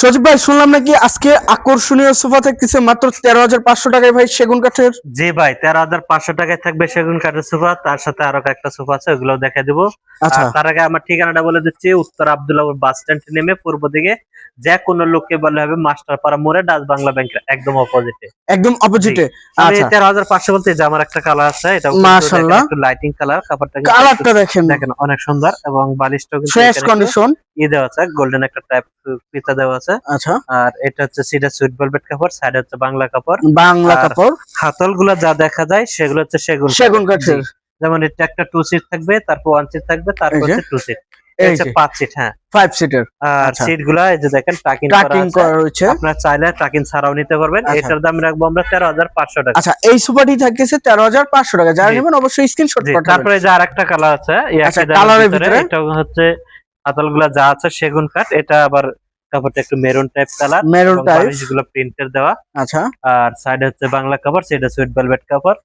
সজীব ভাই শুনলাম নাকি আজকে আকর্ষণীয় সোফা থাকতেছে মাত্র তেরো হাজার পাঁচশো টাকায় ভাই সেগুন কাঠের? জি ভাই তেরো হাজার পাঁচশো টাকায় থাকবে সেগুন কাঠের সোফা তার সাথে আরও একটা সোফা আছে ওগুলো দেখা দিব। আচ্ছা। তার আগে আমার ঠিকানাটা বলে দিচ্ছি উত্তর আব্দুল্লাহ বাস স্ট্যান্ড নেমে পূর্ব দিকে যে কোনো লোককে বলে হবে মাস্টার মাস্টারপাড়া মোড়ে ডাচ বাংলা ব্যাংকের একদম অপোজিটে একদম অপোজিটে আচ্ছা। তেরো হাজার পাঁচশো বলতে যে আমার একটা কালার আছে এটা মাশাআল্লাহ। লাইটিং কালার কাপড়টা কালারটা দেখেন। দেখেন অনেক সুন্দর এবং বালিশটাও ফ্রেশ কন্ডিশন ই দেওয়া আছে গোল্ডেন একটা টাইপ পিতা দেওয়া আছে। আচ্ছা। আর এটা হচ্ছে সিডা সুইট ভেলভেট কাপড় সাইডে হচ্ছে বাংলা কাপড়। বাংলা কাপড়। হাতলগুলা যা দেখা যায় সেগুলো হচ্ছে সেগুন সেগুন কাঠের। যেমন এটা একটা টু সিট থাকবে তারপর ওয়ান সিট থাকবে তারপর হচ্ছে টু সিট পাঁচ সিট হ্যাঁ। ফাইভ সিটার আর আচ্ছা। সিটগুলা এই যে দেখেন টাকিং করা রয়েছে। আপনার চাইলে টাকিং ছাড়াও নিতে পারবেন। আচ্ছা। এটার দাম রাখব আমরা তেরো হাজার পাঁচশো টাকা। আচ্ছা এই সোফাটি থাকতেছে তেরো হাজার পাঁচশো টাকা। যারা নেবেন অবশ্যই স্ক্রিনশট তারপরে যে আরেকটা কালার আছে আচ্ছা, কালারের ভিতরে? এটা হচ্ছে হাতল যা আছে সেগুন কাঠ এটা আবার কাপড়টা একটু মেরুন টাইপ কালার মেরুন টাইপগুলো প্রিন্টের দেওয়া। আচ্ছা। আর সাইড হচ্ছে বাংলা কাপড় সেটা সুইট ভেলভেট কাপড়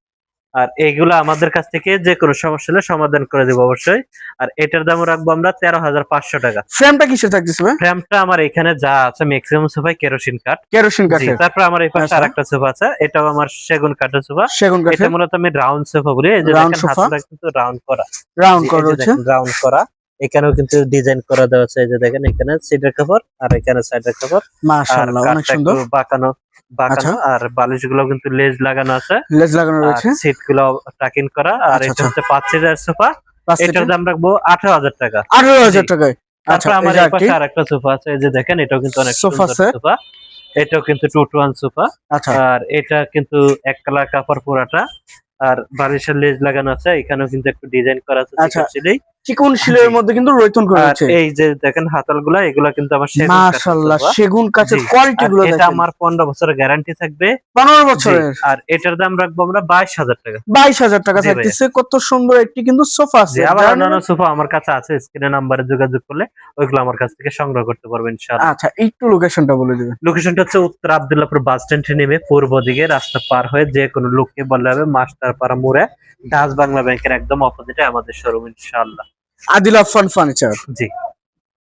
আর এইগুলো আমাদের কাছ থেকে যে কোনো সমস্যা হলে সমাধান করে দেবো অবশ্যই। আর এটার দাম রাখব আমরা তেরো হাজার পাঁচশো টাকা। ফ্রেমটা কিসের থাকতেছে ভাই ফ্রেমটা আমার এখানে যা আছে ম্যাক্সিমাম সোফায় কেরোসিন কাঠ কেরোসিন জি, কাঠের তারপর আমার এই পাশে আচ্ছা। আরেকটা সোফা আছে এটাও আমার সেগুন কাঠের সোফা সেগুন এটা কাঠের মূলত আমি রাউন্ড সোফা বলি এই যে sofa? হাতটা কিন্তু রাউন্ড করা। রাউন্ড করা রাউন্ড করা। এখানেও কিন্তু ডিজাইন করা দেওয়া আছে। এই যে দেখেন এখানে সিটের কাপড় আর এখানে সাইডের কাপড় মাশাআল্লাহ অনেক সুন্দর। বাঁকানো বাঁকানো আচ্ছা। আর বালিশগুলো কিন্তু লেজ লাগানো আছে। লেজ লাগানো রয়েছে। সিটগুলো টাকিন করা। আর আচ্ছা, এটা আচ্ছা। হচ্ছে পাঁচ সিটার সোফা এটার দাম রাখব আঠারো হাজার টাকা। আঠারো হাজার। টাকায়। আচ্ছা আমার যে পাশে আরেকটি। সোফা আছে। এই যে দেখেন এটাও কিন্তু অনেক set? সোফা এটাও কিন্তু টু টু ওয়ান সোফা আচ্ছা। আর এটা কিন্তু এক কালার কাপড় পুরাটা। আর বালিশের লেজ লাগানো আছে। এখানেও কিন্তু একটু ডিজাইন করা আছে। চিকন শিলের মধ্যে কিন্তু রৈতন করা রয়েছে এই যে দেখেন হাতলগুলা এগুলা কিন্তু আমার মাশাআল্লাহ সেগুন কাঠের কোয়ালিটি গুলো এটা আমার পনেরো বছরের গ্যারান্টি থাকবে। পনেরো জি, বছরের। আর এটার দাম রাখব আমরা বাইশ হাজার টাকা। বাইশ হাজার টাকা থাকতেছে। কত সুন্দর একটি কিন্তু সোফা আছে আবার অন্যান্য সোফা আমার কাছে আছে স্ক্রিনে নাম্বারে যোগাযোগ করলে ওইগুলো আমার কাছ থেকে সংগ্রহ করতে পারবেন ইনশাআল্লাহ। আচ্ছা একটু লোকেশনটা বলে দিবেন। লোকেশনটা হচ্ছে উত্তর আব্দুল্লাহপুর বাস স্ট্যান্ডে নেমে পূর্ব দিকে রাস্তা পার হয়ে যে কোনো লোককে বললে হবে মাস্টারপাড়া মোড়ে। ডাচ বাংলা ব্যাংকের একদম অপোজিটে আমাদের শোরুম ইনশাআল্লাহ। আদিল আফফান ফার্নিচার জি।